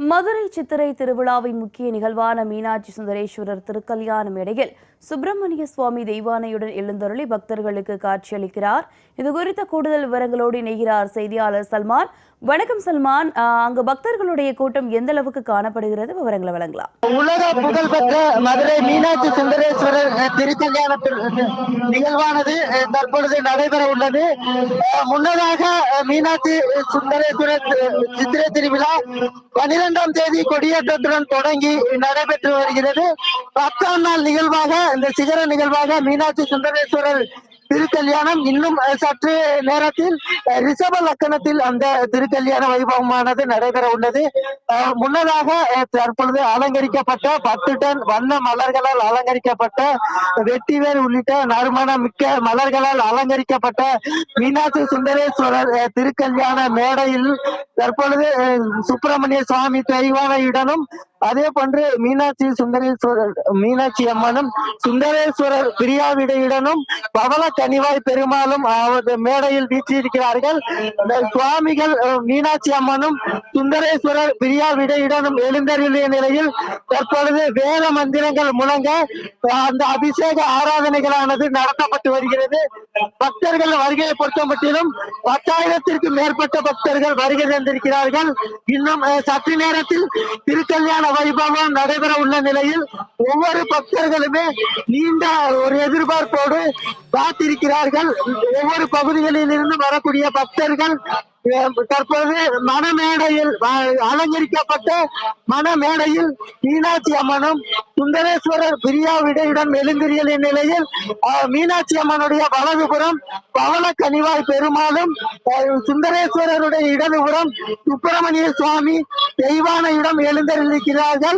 மதுரை சித்திரை திருவிழாவின் முக்கிய நிகழ்வான மீனாட்சி சுந்தரேஸ்வரர் திருக்கல்யாண மேடையில் சுப்பிரமணிய சுவாமி தெய்வானையுடன் எழுந்தருளி பக்தர்களுக்கு காட்சியளிக்கிறார். இது குறித்த கூடுதல் விவரங்களோடு இணைகிறார் செய்தியாளர் சல்மான். வணக்கம் சல்மான். அங்கு பக்தர்களுடைய கூட்டம் எந்த அளவுக்கு காணப்படுகிறது? விவரங்களை வழங்கலாம். உலக புகழ்பெற்ற மதுரை மீனாட்சி சுந்தரேஸ்வரர் திருக்கல்யாண நிகழ்வானது தற்பொழுது நடைபெற உள்ளது. முன்னதாக மீனாட்சி சுந்தரேஸ்வரர் சித்திரை திருவிழா பன்னிரெண்டாம் தேதி கொடியேற்றத்துடன் தொடங்கி நடைபெற்று வருகிறது. பத்தாம் நாள் நிகழ்வாக இந்த சிகர நிகழ்வாக மீனாட்சி சுந்தரேஸ்வரர் திருக்கல்யாணம் இன்னும் சற்று நேரத்தில் ரிஷப லக்கணத்தில் அந்த திருக்கல்யாண வைபவமானது நடைபெற உள்ளது. முன்னதாக தற்பொழுது அலங்கரிக்கப்பட்ட பத்து டன் வண்ண மலர்களால் அலங்கரிக்கப்பட்ட வெட்டிவேர் உள்ளிட்ட நறுமணம் மிக்க மலர்களால் அலங்கரிக்கப்பட்ட மீனாட்சி சுந்தரேஸ்வரர் திருக்கல்யாண மேடையில் தற்பொழுது சுப்பிரமணிய சுவாமி தெய்வானையுடனும் அதே போன்று மீனாட்சி சுந்தரேஸ்வரர் மீனாட்சி அம்மனும் சுந்தரேஸ்வரர் பிரியாவிடையுடனும் பவள கனிவாய் பெருமாளும் அவரது மேடையில் வீச்சிருக்கிறார்கள் சுவாமிகள் மீனாட்சி அம்மனும் சுந்தரேஸ்வரர் பிரியா விடையுடனும் எழுந்தருளிய நிலையில் தற்பொழுது வேத மந்திரங்கள் முழங்க அந்த அபிஷேக ஆராதனைகளானது நடத்தப்பட்டு வருகிறது. பக்தர்கள் வருகையை பொறுத்த மட்டிலும் பத்தாயிரத்திற்கும் மேற்பட்ட பக்தர்கள் வருகை தந்திருக்கிறார்கள். இன்னும் சற்று நேரத்தில் திருக்கல்யாண வைபவம் நடைபெற உள்ள நிலையில் ஒவ்வொரு பக்தர்களுமே நீண்ட ஒரு எதிர்பார்ப்போடு காத்திருக்கிறார்கள். ஒவ்வொரு பகுதிகளில் இருந்து வரக்கூடிய பக்தர்கள் தற்போது மணமேடையில் அலங்கரிக்கப்பட்ட மணமேடையில் மீனாட்சி அம்மனும் சுந்தரேஸ்வரர் பிரியா விடையுடன் எழுந்திரியலின் நிலையில் மீனாட்சி அம்மனுடைய வலதுபுறம் பவள கனிவாய் பெருமாளும் சுந்தரேஸ்வரருடைய இடதுபுறம் சுப்பிரமணிய சுவாமி தெய்வான இடம் எழுந்தருளிக்கிறார்கள்